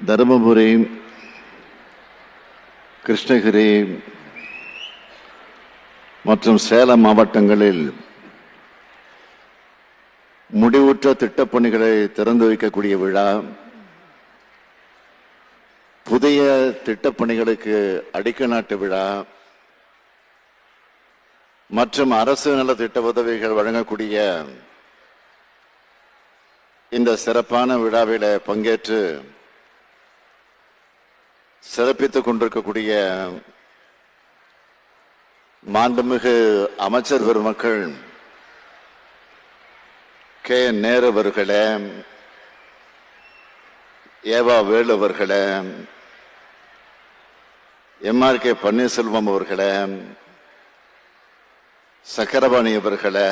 தருமபுரி கிருஷ்ணகிரி மற்றும் சேலம் மாவட்டங்களில் முடிவுற்ற திட்டப்பணிகளை திறந்து வைக்கக்கூடிய விழா புதிய திட்டப்பணிகளுக்கு அடிக்கல் நாட்டு விழா மற்றும் அரசு நல திட்ட உதவிகள் வழங்கக்கூடிய இந்த சிறப்பான விழாவில பங்கேற்று சிறப்பித்துக் கொண்டிருக்கக்கூடிய மாண்புமிகு அமைச்சர் பெருமக்கள் கே என். நேரு அவர்களே ஏவா வேலு அவர்களே எம்ஆர் கே பன்னீர்செல்வம் அவர்களே சக்கரபாணி அவர்களே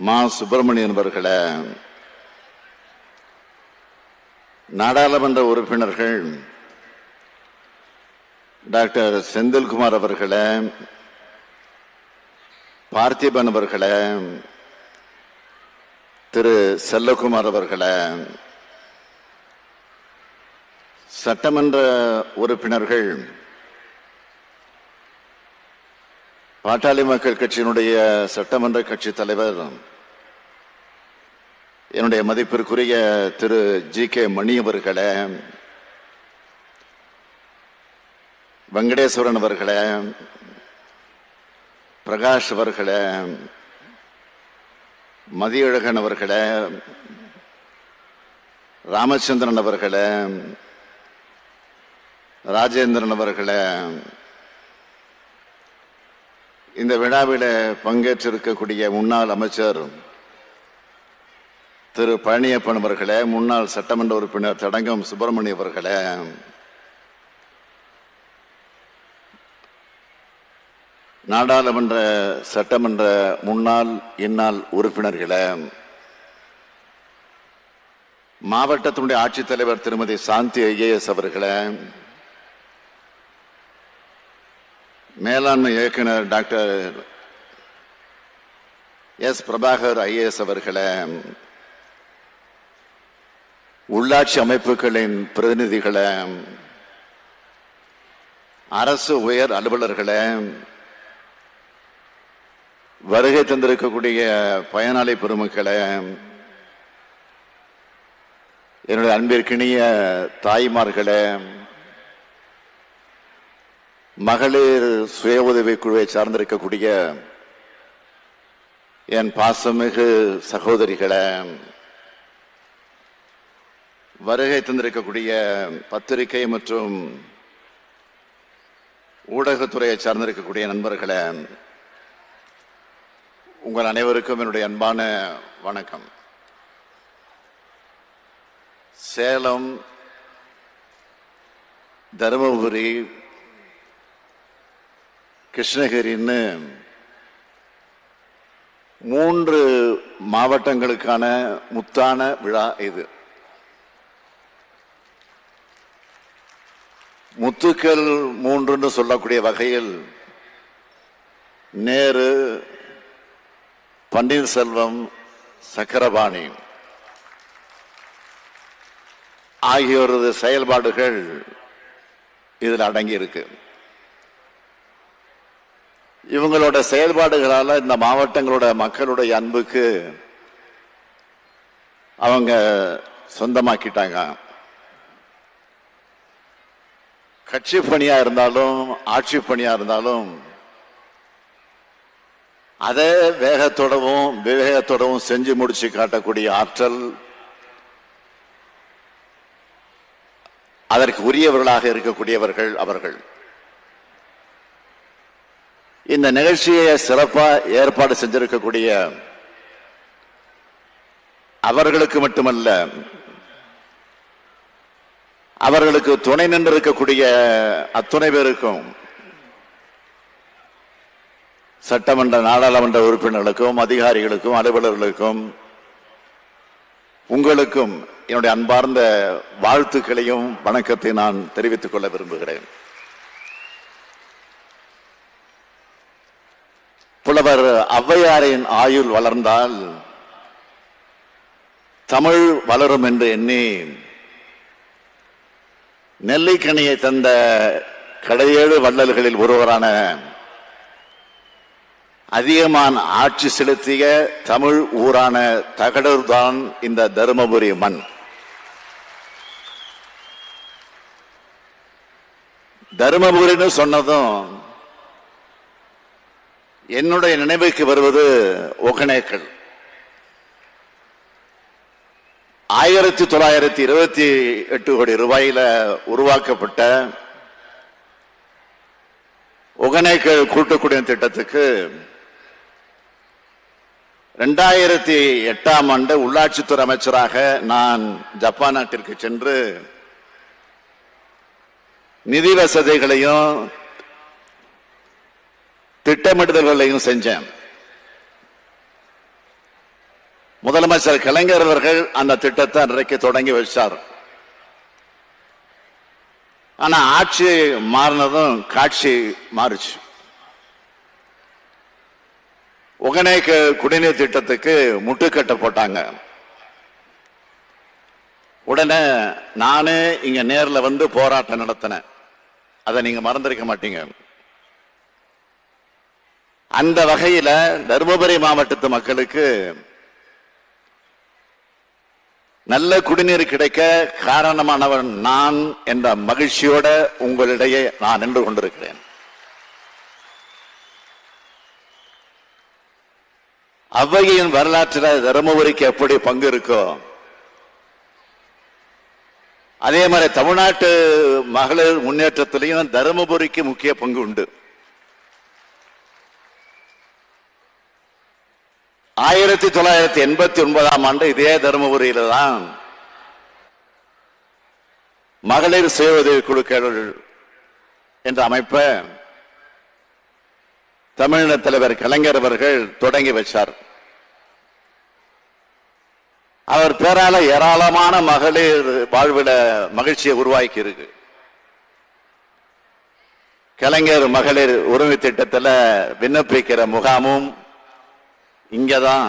மா சுப்பிரமணியன் அவர்களே நாடாளுமன்ற உறுப்பினர்கள் டாக்டர் செந்தில்குமார் அவர்களை பார்த்திபன் அவர்களை திரு செல்லகுமார் அவர்களை சட்டமன்ற உறுப்பினர்கள் பாட்டாளி மக்கள் கட்சியினுடைய சட்டமன்ற கட்சி தலைவர் என்னுடைய மதிப்பிற்குரிய திரு ஜி கே மணி அவர்களே வெங்கடேஸ்வரன் அவர்களே பிரகாஷ் அவர்களே மதியழகன் அவர்களே ராமச்சந்திரன் அவர்களே ராஜேந்திரன் அவர்களே இந்த விழாவில் பங்கேற்றிருக்கக்கூடிய முன்னாள் அமைச்சர் திரு பழனியப்பன் அவர்களே முன்னாள் சட்டமன்ற உறுப்பினர் தடங்கம் சுப்பிரமணிய அவர்களே. நாடாளுமன்ற சட்டமன்ற முன்னாள் இந்நாள் உறுப்பினர்களே மாவட்டத்தினுடைய ஆட்சித்தலைவர் திருமதி சாந்தி ஐஏஎஸ் அவர்களே மேலாண்மை இயக்குனர் டாக்டர் எஸ். பிரபாகர் ஐஏஎஸ் அவர்களே உள்ளாட்சி அமைப்புகளின் பிரதிநிதிகளை அரசு உயர் அலுவலர்களை வருகை தந்திருக்கக்கூடிய பயனாளி பெருமக்களை என்னுடைய அன்பிற்கினிய தாய்மார்களே மகளிர் சுய உதவி குழுவை சார்ந்திருக்கக்கூடிய என் பாசமிகு சகோதரிகளை வருகை தந்திருக்கக்கூடிய பத்திரிகை மற்றும் ஊடகத்துறையை சார்ந்திருக்கக்கூடிய நண்பர்களே உங்கள் அனைவருக்கும் என்னுடைய அன்பான வணக்கம். சேலம் தருமபுரி கிருஷ்ணகிரின்னு மூன்று மாவட்டங்களுக்கான முத்தான விழா இது. முத்துக்கள் மூன்றுன்னு சொல்லக்கூடிய வகையில் நேரு பன்னீர்செல்வம் சக்கரபாணி ஆகியோரது செயல்பாடுகள் இதில் அடங்கியிருக்கு. இவங்களோட செயல்பாடுகளால் இந்த மாவட்டங்களோட மக்களுடைய அன்புக்கு அவங்க சொந்தமாக்கிட்டாங்க. கட்சி பணியா இருந்தாலும் ஆட்சி பணியா இருந்தாலும் அதே வேகத்தோடவும் விவேகத்தோடவும் செஞ்சு முடிச்சு காட்டக்கூடிய ஆற்றல் அதற்கு உரியவர்களாக இருக்கக்கூடியவர்கள் அவர்கள். இந்த நிகழ்ச்சியை சிறப்பா ஏற்பாடு செஞ்சிருக்கக்கூடிய அவர்களுக்கு மட்டுமல்ல அவர்களுக்கு துணை நின்றிருக்கக்கூடிய அத்துணை பேருக்கும் சட்டமன்ற நாடாளுமன்ற உறுப்பினர்களுக்கும் அதிகாரிகளுக்கும் அலுவலர்களுக்கும் உங்களுக்கும் என்னுடைய அன்பார்ந்த வாழ்த்துக்களையும் வணக்கத்தை நான் தெரிவித்துக் கொள்ள விரும்புகிறேன். புலவர் ஔவையாரின் ஆயுள் வளர்ந்தால் தமிழ் வளரும் என்று எண்ணி நெல்லிக்கனியை தந்த கடையேழு வள்ளல்களில் ஒருவரான அதிகமான் ஆட்சி செலுத்திய தமிழ் ஊரான தகடர்தான் இந்த தருமபுரி மண். தருமபுரின்னு சொன்னதும் என்னுடைய நினைவுக்கு வருவது ஒகனேக்கள் ஆயிரத்தி தொள்ளாயிரத்தி இருபத்தி எட்டு கோடி ரூபாயில உருவாக்கப்பட்ட ஒகனேக்கல் கூட்டுக்குடிநீர் திட்டத்துக்கு ரெண்டாயிரத்தி எட்டாம் ஆண்டு உள்ளாட்சித்துறை அமைச்சராக நான் ஜப்பான் நாட்டிற்கு சென்று நிதி வசதிகளையும் திட்டமிடுதல்களையும் செஞ்சேன். முதலமைச்சர் கலைஞர் அவர்கள் அந்த திட்டத்தை அன்றைக்கு தொடங்கி வச்சார். ஆனா ஆட்சி மாறினதும் காட்சி மாறுச்சு. உகனே குடிநீர் திட்டத்துக்கு முட்டுக்கட்டை போட்டாங்க. உடனே நானே இங்க நேர்ல வந்து போராட்டம் நடத்தினேன். அதை நீங்க மறந்திருக்க மாட்டீங்க. அந்த வகையில் தருமபுரி மாவட்டத்து மக்களுக்கு நல்ல குடிநீர் கிடைக்க காரணமானவன் நான் என்ற மகிழ்ச்சியோட உங்களிடையே நான் நின்று கொண்டிருக்கிறேன். அவ்வையின் வரலாற்றில் தருமபுரிக்கு எப்படி பங்கு இருக்கோ அதே மாதிரி தமிழ்நாட்டு மகளிர் முன்னேற்றத்திலையும் தருமபுரிக்கு முக்கிய பங்கு உண்டு. ஆயிரத்தி தொள்ளாயிரத்தி எண்பத்தி ஒன்பதாம் ஆண்டு இதே தருமபுரியில தான் மகளிர் சுய உதவி குழுக்கள் என்ற அமைப்பை தமிழின தலைவர் கலைஞர் அவர்கள் தொடங்கி வச்சார். அவர் பேரால ஏராளமான மகளிர் வாழ்விட மகிழ்ச்சியை உருவாக்கி இருக்கு கலைஞர் மகளிர் உரிமை திட்டத்துல விண்ணப்பிக்கிற முகாமும் இங்கதான்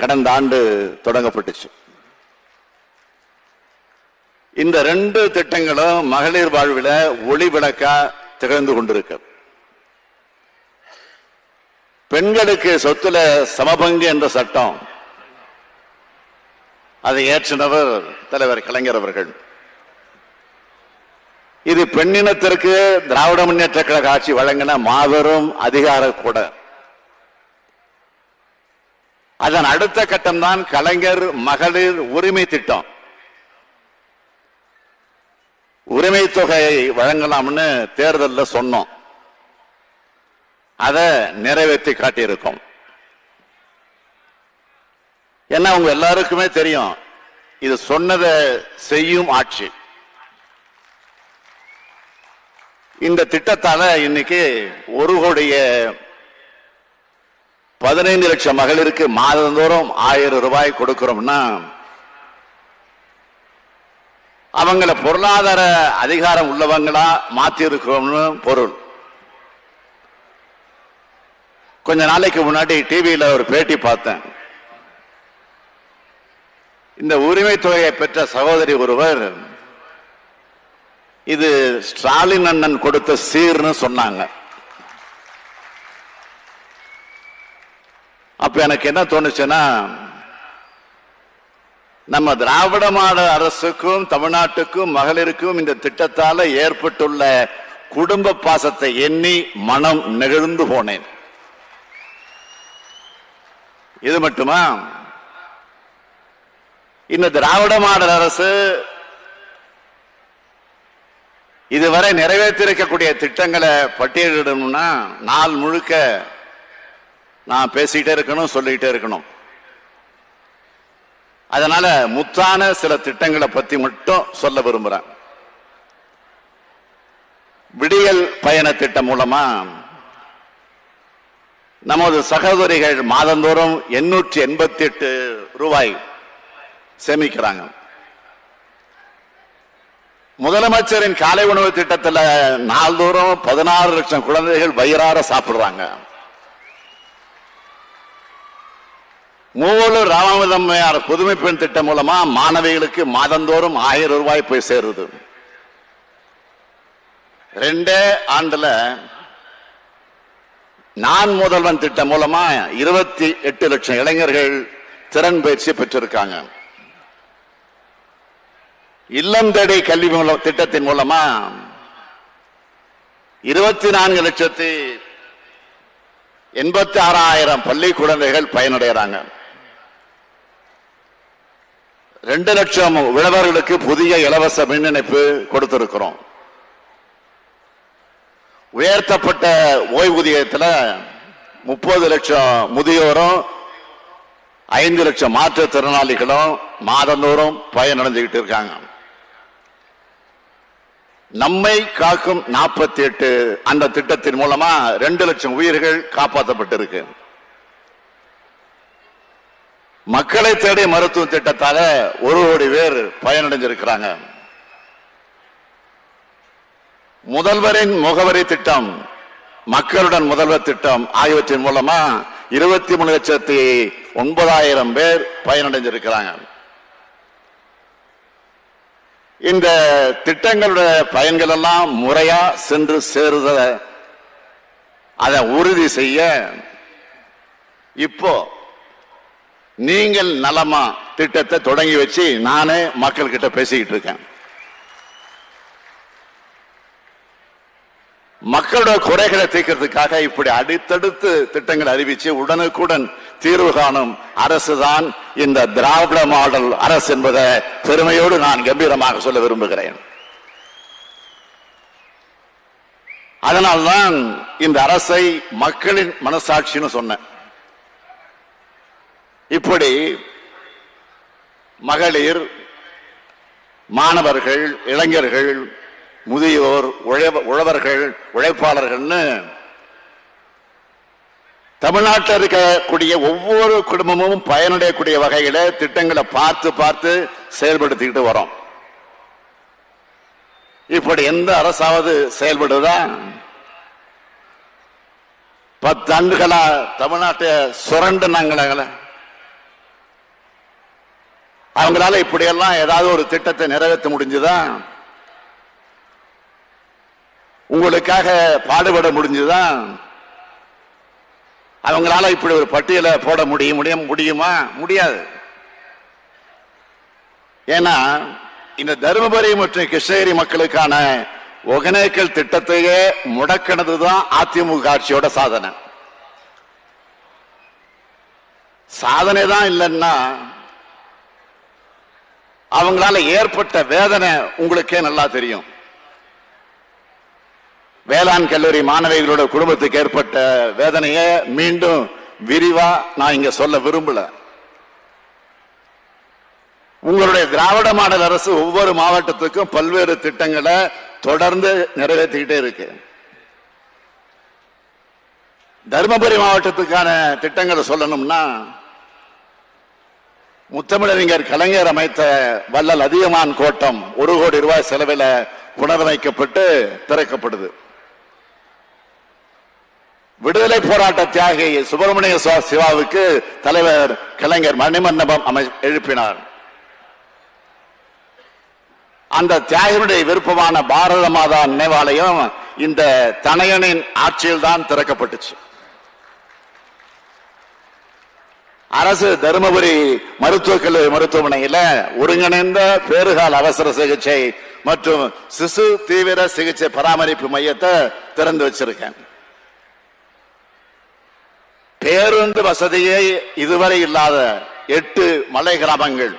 கடந்த ஆண்டு தொடங்கப்பட்டுச்சு. இந்த ரெண்டு திட்டங்களும் மகளிர் வாழ்வில ஒளி விளக்கா திகழ்ந்து கொண்டிருக்கு. பெண்களுக்கு சொத்துல சமபங்கு என்ற சட்டம் அதை ஏற்றினவர் தலைவர் கலைஞர் அவர்கள். இது பெண்ணினத்திற்கு திராவிட முன்னேற்ற கழக ஆட்சி வழங்கின மாபெரும் அதிகார கூட. அதன் அடுத்த கட்டம் தான் கலைஞர் மகளிர் உரிமை திட்டம். உரிமை தொகையை வழங்கலாம்னு தேர்தலில் சொன்னோம். அதை நிறைவேற்றி காட்டியிருக்கோம். ஏன்னா உங்க எல்லாருக்குமே தெரியும் இது சொன்னதை செய்யும் ஆட்சி. இந்த திட்டத்தால இன்னைக்கு ஒரு கோடிய பதினைந்து லட்சம் மகளிருக்கு மாதந்தோறும் ஆயிரம் ரூபாய் கொடுக்கிறோம்னா அவங்கள பொருளாதார அதிகாரம் உள்ளவங்களா மாத்தி இருக்கிறோம்னு பொருள். கொஞ்ச நாளைக்கு முன்னாடி டிவியில் ஒரு பேட்டி பார்த்தேன். இந்த உரிமை தொகையை பெற்ற சகோதரி ஒருவர் இது ஸ்டாலின் அண்ணன் கொடுத்த சீர்னு சொன்னாங்க. அப்ப எனக்கு என்ன தோணுச்சுன்னா நம்ம திராவிட மாடல் அரசுக்கும் தமிழ்நாட்டுக்கும் மகளிருக்கும் இந்த திட்டத்தால ஏற்பட்டுள்ள குடும்ப பாசத்தை எண்ணி மனம் நெகிழ்ந்து போனேன். இது மட்டுமா? இந்த திராவிட மாடல் அரசு இதுவரை நிறைவேற்றிருக்கக்கூடிய திட்டங்களை பட்டியலிடணும்னா நாள் முழுக்க நான் பேசிக்கிட்டே இருக்கணும் சொல்லிக்கிட்டே இருக்கணும். அதனால முத்தான சில திட்டங்களை பத்தி மட்டும் சொல்ல விரும்புறேன். விடியல் பயண திட்டம் மூலமா நமது சகோதரிகள் மாதந்தோறும் எண்ணூற்றி எண்பத்தி எட்டு ரூபாய் சேமிக்கிறாங்க. முதலமைச்சரின் காலை உணவு திட்டத்தில் நாள்தோறும் பதினாறு லட்சம் குழந்தைகள் வயிறார சாப்பிடுறாங்க. மூவலூர் ராமதம்மையார் புதுமை பெண் திட்டம் மூலமா மாணவிகளுக்கு மாதந்தோறும் ஆயிரம் ரூபாய் போய் சேருது. ரெண்டே ஆண்டுல நான் முதல்வன் திட்டம் மூலமா இருபத்தி எட்டு லட்சம் இளைஞர்கள் திறன் பயிற்சி பெற்றிருக்காங்க. இல்லம் தேடி கல்வி மூலம் திட்டத்தின் மூலமா இருபத்தி நான்கு லட்சத்தி எண்பத்தி ஆறாயிரம் பள்ளி குழந்தைகள் பயனடைகிறாங்க. ரெண்டு லட்சம் உழவர்களுக்கு புதிய இலவச மின் இணைப்பு கொடுத்திருக்கிறோம். உயர்த்தப்பட்ட ஓய்வூதியத்தில் முப்பது லட்சம் முதியோரும் ஐந்து லட்சம் மாற்றுத்திறனாளிகளும் மாதந்தோறும் பயனடைஞ்சுக்கிட்டு இருக்காங்க. நம்மை காக்கும் நாற்பத்தி எட்டு அந்த திட்டத்தின் மூலமா ரெண்டு லட்சம் உயிர்கள் காப்பாற்றப்பட்டிருக்கு மக்களை தேடி மருத்துவ திட்டத்தால ஒரு கோடி பேர் பயனடைஞ்சிருக்கிறாங்க. முதல்வரின் முகவரி திட்டம் மக்களுடன் முதல்வர் திட்டம் ஆகியவற்றின் மூலமா இருபத்தி மூணு லட்சத்தி ஒன்பதாயிரம் பேர் பயனடைஞ்சிருக்கிறாங்க. இந்த திட்டங்களுடைய பயன்கள் எல்லாம் முறையா சென்று சேருத அதை உறுதி செய்ய இப்போ நீங்கள் நலமா திட்டத்தை தொடங்கி வச்சு நானே மக்கள் கிட்ட பேசிக்கிட்டு இருக்கேன். மக்களோட குறைகளை தீர்க்கிறதுக்காக இப்படி அடுத்தடுத்து திட்டங்கள் அறிவிச்சு உடனுக்குடன் தீர்வு காணும் அரசுதான் இந்த திராவிட மாடல் அரசு என்பதை பெருமையோடு நான் கம்பீரமாக சொல்ல விரும்புகிறேன். அதனால்தான் இந்த அரசை மக்களின் மனசாட்சின்னு சொன்னேன். இப்படி மகளிர் மாணவர்கள் இளைஞர்கள் முதியோர் உழவர்கள் உழைப்பாளர்கள்னு தமிழ்நாட்டில் இருக்கக்கூடிய ஒவ்வொரு குடும்பமும் பயனடையக்கூடிய வகையில திட்டங்களை பார்த்து பார்த்து செயல்படுத்திக்கிட்டு வரோம். இப்படி எந்த அரசாவது செயல்படுதா? பத்தாண்டுகளா தமிழ்நாட்டை சுரண்டு நாங்களே. அவங்களால இப்படியெல்லாம் ஏதாவது ஒரு திட்டத்தை நிறைவேற்ற முடிஞ்சுதா? உங்களுக்காக பாடுபட முடிஞ்சுதா? அவங்களால இப்படி ஒரு பட்டியலை போட முடியும் முடியும் முடியுமா? முடியாது. ஏன்னா இந்த தருமபுரி மற்றும் கிருஷ்ணகிரி மக்களுக்கான ஒகனேக்கல் திட்டத்தையே முடக்கினதுதான் அதிமுக ஆட்சியோட சாதனை. சாதனை தான் இல்லைன்னா அவங்களால ஏற்பட்ட வேதனை உங்களுக்கே நல்லா தெரியும். வேளாண் கல்லூரி மாணவிகளோட குடும்பத்துக்கு ஏற்பட்ட வேதனையை மீண்டும் விரிவா நான் இங்க சொல்ல விரும்பல. உங்களுடைய திராவிட மாடல் அரசு ஒவ்வொரு மாவட்டத்துக்கும் பல்வேறு திட்டங்களை தொடர்ந்து நிறைவேற்றிக்கிட்டே இருக்கு. தருமபுரி மாவட்டத்துக்கான திட்டங்களை சொல்லணும்னா முத்தமிழறிஞர் கலைஞர் அமைத்த வள்ளல் அதிகமான் கோட்டம் ஒரு கோடி ரூபாய் செலவில் புனரமைக்கப்பட்டு திறக்கப்படுது. விடுதலை போராட்ட தியாகி சுப்பிரமணிய சிவாவுக்கு தலைவர் கலைஞர் மணிமண்டபம் அமை எழுப்பினார். அந்த தியாகினுடைய விருப்பமான பாரத மாதா நினைவாலயம் இந்த தனையனின் ஆட்சியில் தான் திறக்கப்பட்டுச்சு. அரசு தருமபுரி மருத்துவக் கல்லூரி மருத்துவமனையில ஒருங்கிணைந்த பேறுகால் அவசர சிகிச்சை மற்றும் சிசு தீவிர சிகிச்சை பராமரிப்பு மையத்தை திறந்து வச்சிருக்கேன். பேருந்து வசதியே இதுவரை இல்லாத எட்டு மலை கிராமங்கள்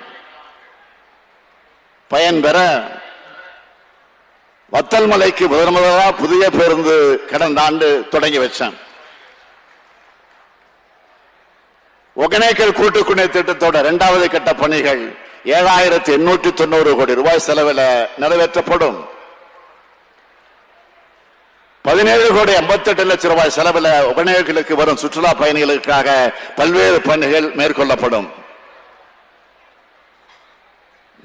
பயன்பெற வத்தல் மலைக்கு முதன் முதலாக புதிய பேருந்து கடந்த ஆண்டு தொடங்கி வச்சேன். ஒகனேக்கல் கூட்டுக்குடிநீர் திட்டத்தோட இரண்டாவது கட்ட பணிகள் ஏழாயிரத்தி எண்ணூற்றி தொண்ணூறு கோடி ரூபாய் செலவில் நிறைவேற்றப்படும். பதினேழு கோடி ஐம்பத்தெட்டு லட்சம் ரூபாய் செலவில் ஒகனேக்கலுக்கு வரும் சுற்றுலா பயணிகளுக்காக பல்வேறு பணிகள் மேற்கொள்ளப்படும்.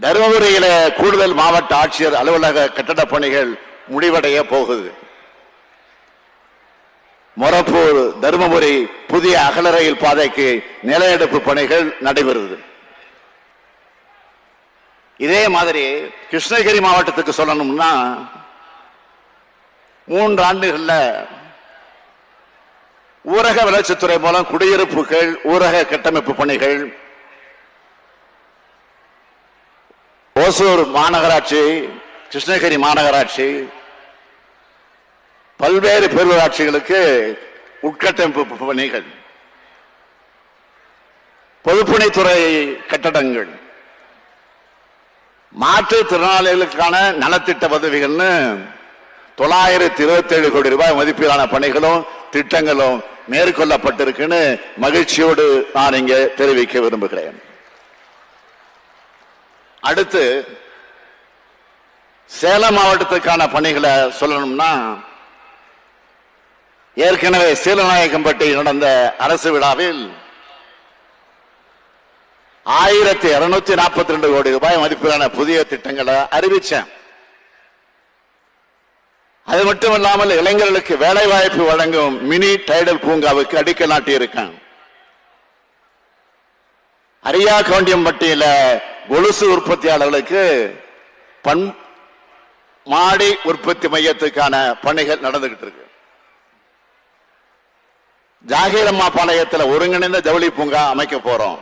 தருமபுரியில கூடுதல் மாவட்ட ஆட்சியர் அலுவலக கட்டட பணிகள் முடிவடைய போகுது. மொரப்பூர் தருமபுரி புதிய அகல ரயில் பாதைக்கு நிலையெடுப்பு பணிகள் நடைபெறுது. இதே மாதிரி கிருஷ்ணகிரி மாவட்டத்துக்கு சொல்லணும்னா மூன்று ஆண்டுகள்ல ஊரக வளர்ச்சித்துறை மூலம் குடியிருப்புகள் ஊரக கட்டமைப்பு பணிகள் ஓசூர் மாநகராட்சி கிருஷ்ணகிரி மாநகராட்சி பல்வேறு பேரூராட்சிகளுக்கு உட்கட்டமைப்பு பணிகள் பொதுப்பணித்துறை கட்டடங்கள் மாற்றுத்திறனாளிகளுக்கான நலத்திட்ட பதவிகள்னு தொள்ளாயிரத்தி இருபத்தி ஏழு கோடி ரூபாய் மதிப்பிலான பணிகளும் திட்டங்களும் மேற்கொள்ளப்பட்டிருக்குன்னு மகிழ்ச்சியோடு நான் இங்கே தெரிவிக்க விரும்புகிறேன். அடுத்து சேலம் மாவட்டத்துக்கான பணிகளை சொல்லணும்னா ஏற்கனவே சீலநாயக்கம்பட்டி நடந்த அரசு விழாவில் ஆயிரத்தி இருநூத்தி நாற்பத்தி ரெண்டு கோடி ரூபாய் மதிப்பிலான புதிய திட்டங்களை அறிவிச்சேன். அது மட்டும் இல்லாமல் இளைஞர்களுக்கு வேலை வாய்ப்பு வழங்கும் மினி டைடல் பூங்காவுக்கு அடிக்கல் நாட்டியிருக்கேன். அரியா கவுண்டியம்பட்டியில கொலுசு உற்பத்தியாளர்களுக்கு பண் மாடி உற்பத்தி மையத்துக்கான பணிகள் நடந்துகிட்டு இருக்கு. ஜாகிரம்மா பாளையத்தில் ஒருங்கிணைந்த ஜவுளி பூங்கா அமைக்க போறோம்.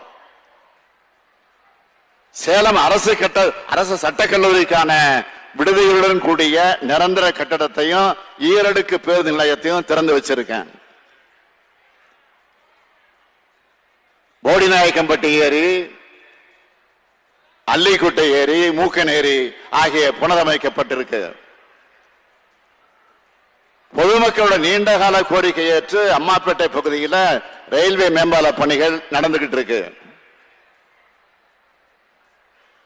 சேலம் அரசு கட்ட அரசு சட்டக்கல்லூரிக்கான விடுதிகளுடன் கூடிய நிரந்தர கட்டடத்தையும் ஈரடுக்கு பேருந்து நிலையத்தையும் திறந்து வச்சிருக்கேன். போடிநாயக்கம்பட்டி ஏரி அல்லிக்குட்டை ஏரி மூக்கன் ஏரி ஆகிய புனரமைக்கப்பட்டிருக்கு. பொதுமக்களோட நீண்ட கால கோரிக்கை ஏற்று அம்மாப்பேட்டை பகுதியில் ரயில்வே மேம்பால பணிகள் நடந்துகிட்டு இருக்கு.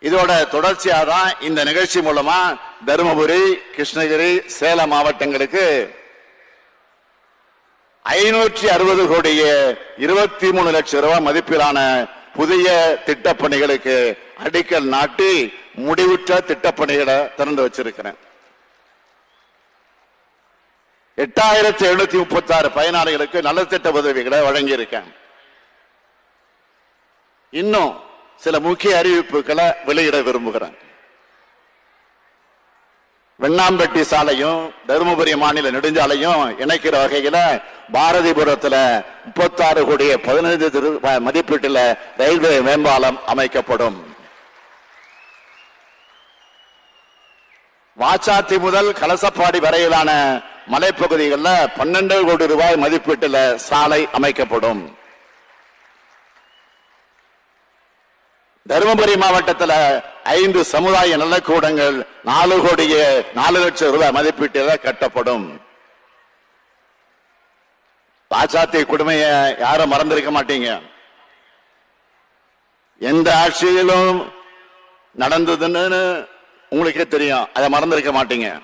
இதோட தொடர்ச்சியாக தான் இந்த நிகழ்ச்சி மூலமா தருமபுரி கிருஷ்ணகிரி சேலம் மாவட்டங்களுக்கு ஐநூற்றி அறுபது கோடிய இருபத்தி மூணு லட்சம் ரூபாய் மதிப்பிலான புதிய திட்டப்பணிகளுக்கு அடிக்கல் நாட்டி முடிவுற்ற திட்டப்பணிகளை திறந்து வச்சிருக்கிறேன். எட்டாயிரத்தி எழுநூத்தி முப்பத்தி ஆறு பயனாளிகளுக்கு நலத்திட்ட உதவிகளை வழங்கியிருக்கேன். இன்னும் சில முக்கிய அறிவிப்புகளை வெளியிட விரும்புகிறேன். வெண்ணாம்பட்டி சாலையும் தருமபுரி மாநில நெடுஞ்சாலையும் இணைக்கிற வகையில பாரதிபுரத்துல முப்பத்தாறு கோடி பதினைந்து ரூபாய் மதிப்பீட்டுல ரயில்வே மேம்பாலம் அமைக்கப்படும். வாச்சாத்தி முதல் கலசப்பாடி வரையிலான மலைப்பகுதிகளில் பன்னெண்டு கோடி ரூபாய் மதிப்பீட்டில் சாலை அமைக்கப்படும். தருமபுரி மாவட்டத்தில் ஐந்து சமுதாய நலக்கூடங்கள் நாலு கோடிய நாலு லட்சம் ரூபாய் மதிப்பீட்டில் கட்டப்படும். பாஜாத்தி கொடுமையை யாரும் மறந்திருக்க மாட்டீங்க. எந்த ஆட்சியிலும் நடந்ததுன்னு உங்களுக்கே தெரியும். அதை மறந்திருக்க மாட்டீங்க.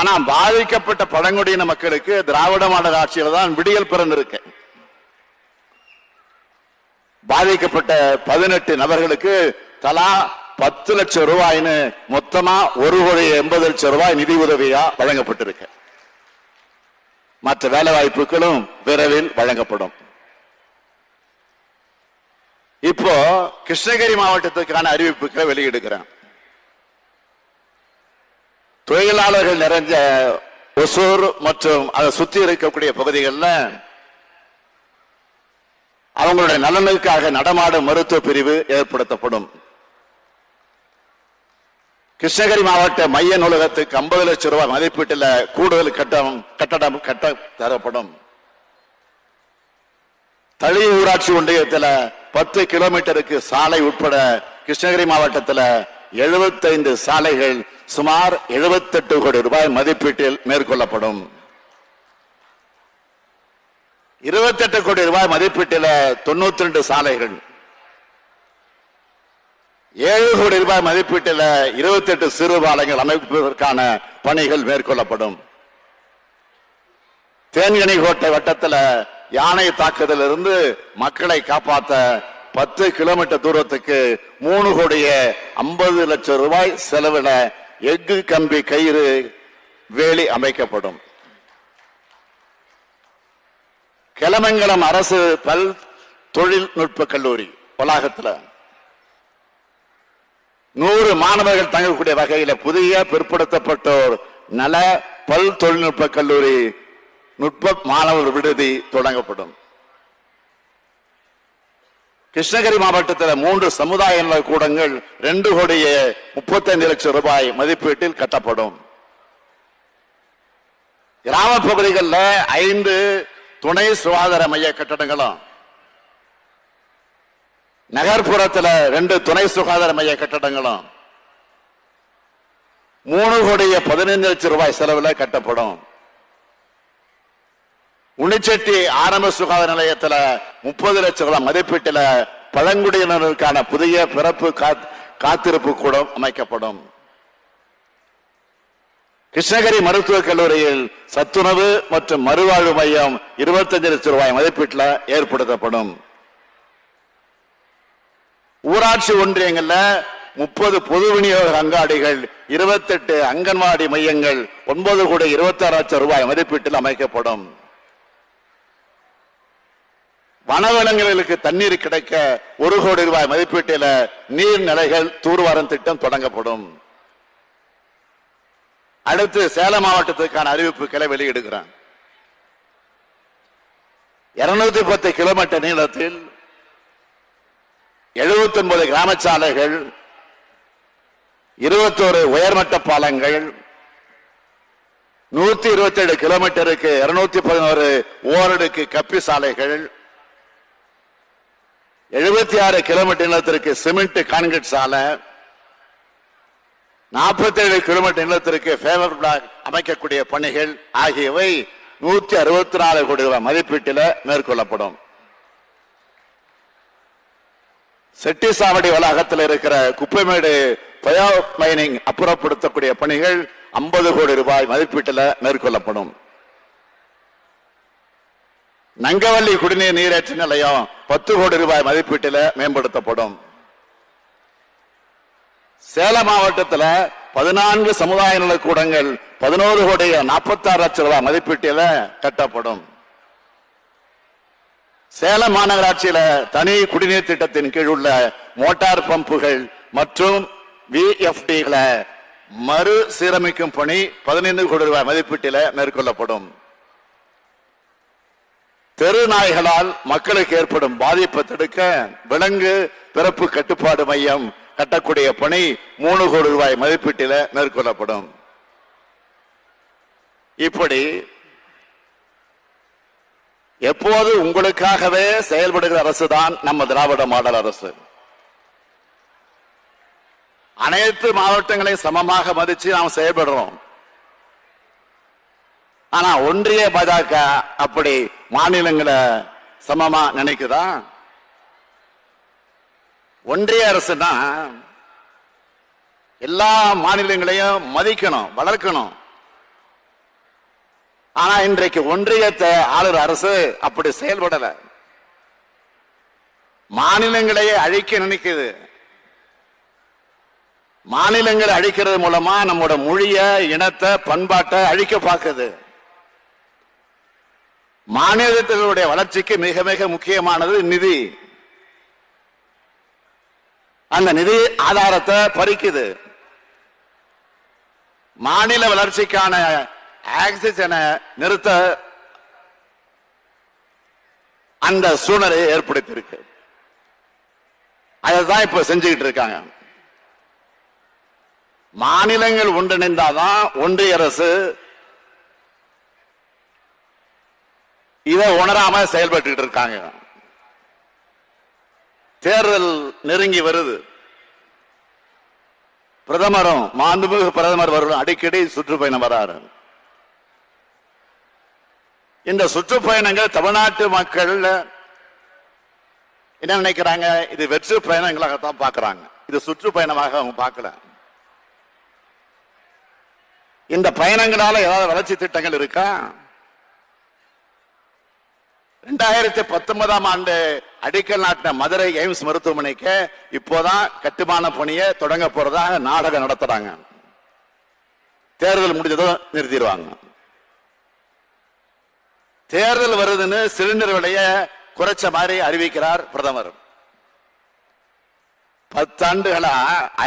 ஆனா பாதிக்கப்பட்ட பழங்குடியின மக்களுக்கு திராவிட மாடல் ஆட்சியில தான் விடியல் பிறந்திருக்கு பாதிக்கப்பட்ட பதினெட்டு நபர்களுக்கு தலா பத்து லட்சம் ரூபாய்னு மொத்தமா ஒரு கோடி எண்பது லட்சம் ரூபாய் நிதி உதவியா வழங்கப்பட்டிருக்கு. மற்ற வேலை வாய்ப்புகளும் விரைவில் வழங்கப்படும். இப்போ கிருஷ்ணகிரி மாவட்டத்துக்கான அறிவிப்புகளை வெளியிடுகிறேன். தொழிலாளர்கள் நிறைஞ்ச ஒசூர் மற்றும் அதை சுற்றி இருக்கக்கூடிய பகுதிகளில் அவங்களுடைய நலனுக்காக நடமாடும் மருத்துவ பிரிவு ஏற்படுத்தப்படும். கிருஷ்ணகிரி மாவட்ட மைய நூலகத்துக்கு ஐம்பது லட்சம் ரூபாய் மதிப்பீட்டில் கூடுதல் கட்டம் கட்டடம் கட்ட தரப்படும். தளி ஊராட்சி ஒன்றியத்தில் பத்து கிலோமீட்டருக்கு சாலை உட்பட கிருஷ்ணகிரி மாவட்டத்தில் எழுபத்தைந்து சாலைகள் சுமார் எழுபத்தெட்டு கோடி ரூபாய் மதிப்பீட்டில் மேற்கொள்ளப்படும். இருபத்தெட்டு கோடி ரூபாய் மதிப்பீட்டில் தொண்ணூத்தி ரெண்டு சாலைகள். ஏழு கோடி ரூபாய் மதிப்பீட்டில் இருபத்தி எட்டு சிறு பாலங்கள் அமைப்பதற்கான பணிகள் மேற்கொள்ளப்படும். தேன்கனி கோட்டை வட்டத்தில் யானை தாக்குதல் இருந்து மக்களை காப்பாற்ற பத்து கிலோமீட்டர் தூரத்துக்கு மூணு கோடிய ஐம்பது லட்சம் ரூபாய் செலவிட எஃகு கம்பி கயிறு வேலி அமைக்கப்படும். கிளமங்கலம் அரசு பல் தொழில்நுட்ப கல்லூரி வளாகத்துல. நூறு மாணவர்கள் தங்கக்கூடிய வகையில் புதிய பிற்படுத்தப்பட்டோர் நல பல் தொழில்நுட்ப கல்லூரி நுட்ப மாணவர் விடுதி தொடங்கப்படும். கிருஷ்ணகிரி மாவட்டத்தில் மூன்று சமுதாய நல கூடங்கள் ரெண்டு கோடியே முப்பத்தைந்து லட்சம் ரூபாய் மதிப்பீட்டில் கட்டப்படும். கிராம பகுதிகளில் ஐந்து துணை சுகாதார மைய கட்டடங்களும். நகர்ப்புறத்தில் ரெண்டு துணை சுகாதார மைய கட்டடங்களும். மூணு கோடிய பதினைந்து லட்சம் ரூபாய் செலவில் கட்டப்படும். உணிச்செட்டி ஆரம்ப சுகாதார நிலையத்துல முப்பது லட்சம் ரூபாய் மதிப்பீட்டில் பழங்குடியினருக்கான புதிய பிறப்பு காத்- காத்திருப்பு கூடம் அமைக்கப்படும். கிருஷ்ணகிரி மருத்துவக் கல்லூரியில் சத்துணவு மற்றும் மறுவாழ்வு மையம் 25 லட்சம் ரூபாய் மதிப்பீட்டில் ஏற்படுத்தப்படும். ஊராட்சி ஒன்றியங்கள்ல முப்பது பொது விநியோக அங்காடிகள் 28 அங்கன்வாடி மையங்கள் ஒன்பது கோடி இருபத்தி ஆறு லட்சம் ரூபாய் மதிப்பீட்டில் அமைக்கப்படும். வனவிலங்குகளுக்கு தண்ணீர் கிடைக்க ஒரு கோடி ரூபாய் மதிப்பீட்டில் நீர்நிலைகள் தூர்வாரும் திட்டம் தொடங்கப்படும். அடுத்து சேலம் மாவட்டத்துக்கான அறிவிப்புகளை வெளியிடுகிறான். இருநூத்தி பத்து கிலோமீட்டர் நீளத்தில் 79 ஒன்பது கிராம சாலைகள் இருபத்தோரு உயர்மட்ட பாலங்கள் நூத்தி இருபத்தி ஏழு கிலோமீட்டருக்கு இருநூத்தி பதினோரு ஓரடுக்கு கப்பி சாலைகள் எழுபத்தி ஆறு கிலோமீட்டர் நிலத்திற்கு சிமெண்ட் கான்கிரீட் சாலை நாற்பத்தி ஏழு கிலோமீட்டர் நிலத்திற்கு ஃபேவர் பிளாக் அமைக்கக்கூடிய பணிகள் ஆகியவை நூத்தி அறுபத்தி நாலு கோடி ரூபாய் மதிப்பீட்டில் மேற்கொள்ளப்படும். செட்டிசாவடி வளாகத்தில் இருக்கிற குப்பைமேடு பயோ மைனிங் அப்புறப்படுத்தக்கூடிய பணிகள் 50 கோடி ரூபாய் மதிப்பீட்டில் மேற்கொள்ளப்படும். நங்கவள்ளி குடிநீர் நீரேற்ற நிலையம் பத்து கோடி ரூபாய் மதிப்பீட்டில் மேம்படுத்தப்படும். சேலம் மாவட்டத்தில் பதினான்கு சமுதாய நலக்கூடங்கள் பதினோரு கோடி நாற்பத்தாறு லட்சம் ரூபாய் மதிப்பீட்டில் கட்டப்படும். சேலம் மாநகராட்சியில தனி குடிநீர் திட்டத்தின் கீழ் உள்ள மோட்டார் பம்புகள் மற்றும் விஎஃப்டிகளை மறு சீரமைக்கும் பணி பதினைந்து கோடி ரூபாய் மதிப்பீட்டில் மேற்கொள்ளப்படும். தெரு நாய்களால் மக்களுக்கு ஏற்படும் பாதிப்பை தடுக்க விலங்கு பிறப்பு கட்டுப்பாடு மையம் கட்டக்கூடிய பணி மூணு கோடி ரூபாய் மதிப்பீட்டில் மேற்கொள்ளப்படும். இப்படி எப்போது உங்களுக்காகவே செயல்படுகிற அரசு தான் நம்ம திராவிட மாடல் அரசு. அனைத்து மாவட்டங்களையும் சமமாக மதிச்சு நாம் செயல்படுறோம். ஆனா ஒன்றிய பாஜக அப்படி மாநிலங்களை சமமா நினைக்குதா? ஒன்றிய அரசு தான் எல்லா மாநிலங்களையும் மதிக்கணும் வளர்க்கணும். ஆனா இன்றைக்கு ஒன்றியத்தை ஆளுற அரசு அப்படி செயல்படல. மாநிலங்களையே அழிக்க நினைக்குது. மாநிலங்களை அழிக்கிறது மூலமா நம்மோட மொழிய இனத்தை பண்பாட்டை அழிக்க பார்க்குது. மாநிலத்தினுடைய வளர்ச்சிக்கு மிக மிக முக்கியமானது நிதி. அந்த நிதி ஆதாரத்தை பறிக்குது. மாநில வளர்ச்சிக்கான ஆக்சிஜனை நிறுத்த அந்த சூழ்நிலையை ஏற்படுத்தியிருக்கு. அதைதான் இப்ப செஞ்சுக்கிட்டு இருக்காங்க. மாநிலங்கள் ஒன்றிணைந்தாதான் ஒன்றிய அரசு இதை உணராம செயல்பட்டு இருக்காங்க. தேர்தல் நெருங்கி வருது. பிரதமரும் மாண்புமிகு பிரதமர் அவர்களும் அடிக்கடி சுற்றுப்பயணம் வராரு. இந்த சுற்றுப்பயணங்கள் தமிழ்நாட்டு மக்கள் என்ன நினைக்கிறாங்க? இது வெற்று பயணங்களாகத்தான் பார்க்கறாங்க. இது சுற்றுப்பயணமாக அவங்க பார்க்கல. இந்த பயணங்களால ஏதாவது வளர்ச்சி திட்டங்கள் இருக்கா? ரெண்டாயிரத்தி பத்தொன்பதாம் ஆண்டு அடிக்கல் நாட்டின மதுரை எய்ம்ஸ் மருத்துவமனைக்கு இப்போதான் கட்டுமான பணியை தொடங்க போறதாக நாடகம் நடத்துறாங்க. தேர்தல் முடிஞ்சதும் நிறுத்திடுவாங்க. தேர்தல் வருதுன்னு சிலிண்டர் விலைய குறைச்ச மாதிரி அறிவிக்கிறார் பிரதமர். பத்தாண்டுகளா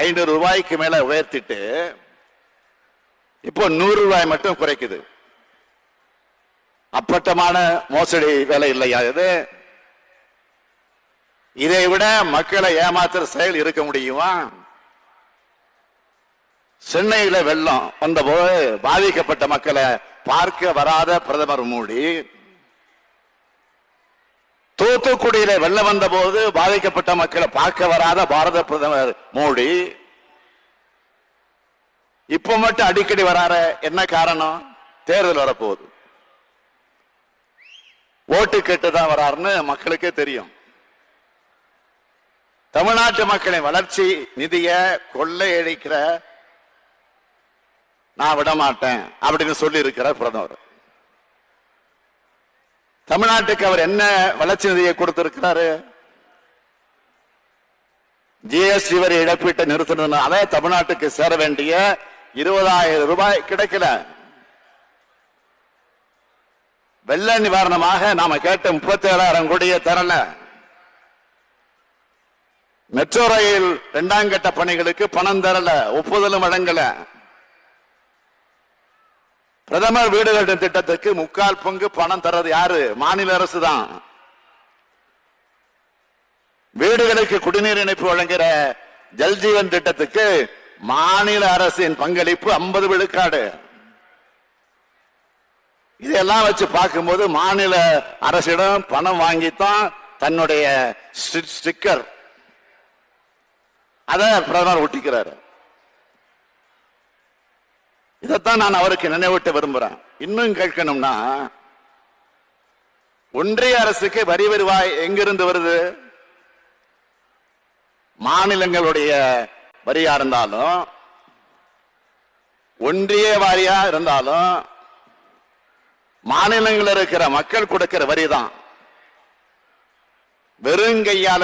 ஐநூறு ரூபாய்க்கு மேல உயர்த்திட்டு இப்போ நூறு ரூபாய் மட்டும் குறைக்குது. அப்பட்டமான மோசடி வேலை இல்லையா இது? இதை விட மக்களை ஏமாத்துற செயல் இருக்க முடியுமா? சென்னையில வெள்ளம் வந்தபோது பாதிக்கப்பட்ட மக்களை பார்க்க வராத பிரதமர் மோடி தூத்துக்குடியில வெள்ளம் வந்த போது பாதிக்கப்பட்ட மக்களை பார்க்க வராத பாரத பிரதமர் மோடி இப்ப மட்டும் அடிக்கடி வரார என்ன காரணம்? தேர்தல் வரப்போகுது. ஓட்டு கேட்டு தான் வராருன்னு மக்களுக்கே தெரியும். தமிழ்நாட்டு மக்களின் வளர்ச்சி நிதிய கொள்ளையடிக்கிற நான் விட மாட்டேன் அப்படின்னு சொல்லி இருக்கிறார் பிரதமர். தமிழ்நாட்டுக்கு அவர் என்ன வளர்ச்சி நிதியை கொடுத்திருக்கிறாரு? ஜிஎஸ்டி வரி இழப்பீட்டை நிறுத்தினதுனால தமிழ்நாட்டுக்கு சேர வேண்டிய இருபதாயிரம் ரூபாய் கிடைக்கல. வெள்ள நிவாரணமாக நாம கேட்ட முப்பத்தி ஏழாயிரம் கோடியை தரல. மெட்ரோ ரயில் இரண்டாம் கட்ட பணிகளுக்கு பணம் தரல ஒப்புதலும் வழங்கல. பிரதமர் வீடு கட்டும் திட்டத்துக்கு முக்கால் பங்கு பணம் தர்றது யாரு? மாநில அரசு தான் வீடுகளுக்கு குடிநீர் இணைப்பு வழங்குகிற ஜல்ஜீவன் திட்டத்துக்கு மாநில அரசின் பங்களிப்பு ஐம்பது விழுக்காடு. இதெல்லாம் வச்சு பார்க்கும்போது மாநில அரசிடம் பணம் வாங்கித்தான் தன்னுடைய ஸ்டிக்கர். அதை பிரதமர் ஒட்டிக்கிறாரு. இதைத்தான் நான் அவருக்கு நினைவூட்ட விரும்புறேன். இன்னும் கேட்கணும்னா ஒன்றிய அரசுக்கு வரி வருவாய் எங்கிருந்து வருது? மாநிலங்களுடைய வரியா இருந்தாலும் ஒன்றிய வாரியா இருந்தாலும் மாநிலங்களில் இருக்கிற மக்கள் கொடுக்கிற வரி தான். வெறுங்கையால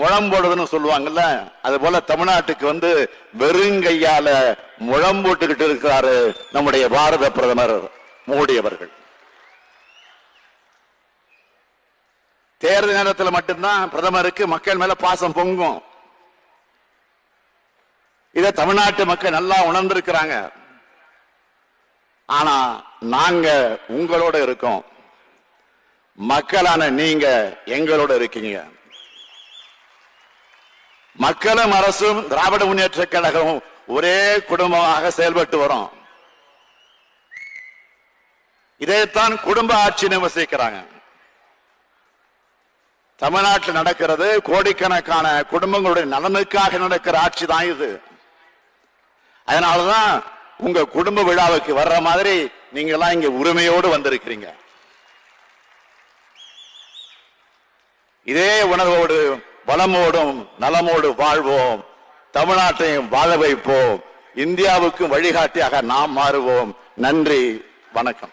முழம் போடுதுன்னு சொல்லுவாங்கல்ல அது போல தமிழ்நாட்டுக்கு வந்து வெறுங்கையால முழம் போட்டுக்கிட்டு இருக்கிறாரு நம்முடைய பாரத பிரதமர் மோடி அவர்கள். தேர்தல் நேரத்தில் மட்டும்தான் பிரதமருக்கு மக்கள் மேல பாசம் பொங்கும். இதை தமிழ்நாட்டு மக்கள் நல்லா உணர்ந்திருக்கிறாங்க. ஆனா நாங்க உங்களோட இருக்கோம். மக்களான நீங்க எங்களோட இருக்கீங்க. மக்களும் அரசும் திராவிட முன்னேற்ற கழகம் ஒரே குடும்பமாக செயல்பட்டு வரும். இதைத்தான் குடும்ப ஆட்சி விமர்சிக்கிறாங்க. தமிழ்நாட்டில் நடக்கிறது கோடிக்கணக்கான குடும்பங்களுடைய நலனுக்காக நடக்கிற ஆட்சி தான் இது. அதனாலதான் உங்க குடும்ப விழாவுக்கு வர்ற மாதிரி நீங்க எல்லாம் இங்க உரிமையோடு வந்திருக்கிறீங்க. இதே உணர்வோடு வளமோடும் நலமோடு வாழ்வோம். தமிழ்நாட்டையும் வாழ வைப்போம். இந்தியாவுக்கும் வழிகாட்டியாக நாம் மாறுவோம். நன்றி. வணக்கம்.